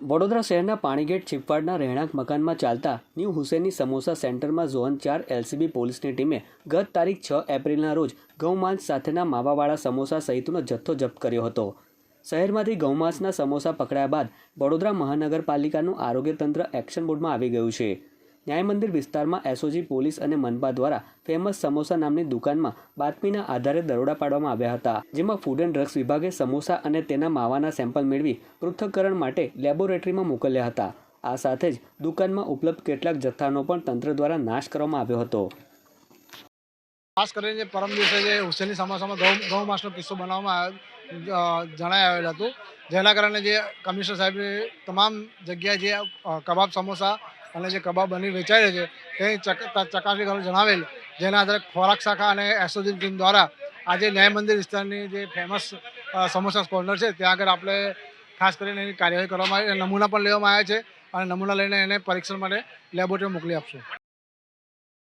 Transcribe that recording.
વડોદરા શહેરના પાણીગેટ છીપવાડના રહેણાંક મકાનમાં ચાલતા ન્યૂ હુસેની સમોસા સેન્ટરમાં ઝોન ચાર એલસીબી પોલીસની ટીમે ગત તારીખ છ એપ્રિલના રોજ ગૌમાંસ સાથેના માવાવાળા સમોસા સહિતનો જથ્થો જપ્ત કર્યો હતો. શહેરમાંથી ગૌમાંસના સમોસા પકડાયા બાદ વડોદરા મહાનગરપાલિકાનું આરોગ્ય તંત્ર એક્શન બોર્ડમાં આવી ગયું છે. ન્યાય મંદિર વિસ્તારમાં એસઓજી પોલીસ અને મનપા દ્વારા ફેમસ સમોસા નામની દુકાનમાં બાતમીના આધારે દરોડા પાડવામાં આવ્યા હતા, જેમાં ફૂડ એન્ડ ડ્રગ્સ વિભાગે સમોસા અને તેના માવાના સેમ્પલ મેળવી પૃથ્થકરણ માટે લેબોરેટરીમાં મોકલ્યા હતા. આ સાથે જ દુકાનમાં ઉપલબ્ધ કેટલાક જથ્થાનો પણ તંત્ર દ્વારા નાશ કરવામાં આવ્યો હતો. ખાસ કરીને પરમ દિવસે જે હુસેની સમોસામાં ગૌ ગૌ માસનો કિસ્સો બનાવવામાં જણાય આવેલ હતું. જેના કારણે જે કમિશનર સાહેબે તમામ જગ્યાએ જે કબાબ સમોસા અને જે કબાબ બની વેચાય છે તેની ચકાસણી કરવા જણાવેલ, જેના આધારે ખોરાક શાખા અને એસઓજી ટીમ દ્વારા આજે ન્યાય મંદિર વિસ્તારની જે ફેમસ સમોસા કોર્નર છે, ત્યાં આગળ આપણે ખાસ કરીને એની કાર્યવાહી કરવામાં આવી નમૂના પણ લેવામાં આવ્યા છે, અને નમૂના લઈને એને પરીક્ષણ માટે લેબોરેટરી મોકલી આપશું.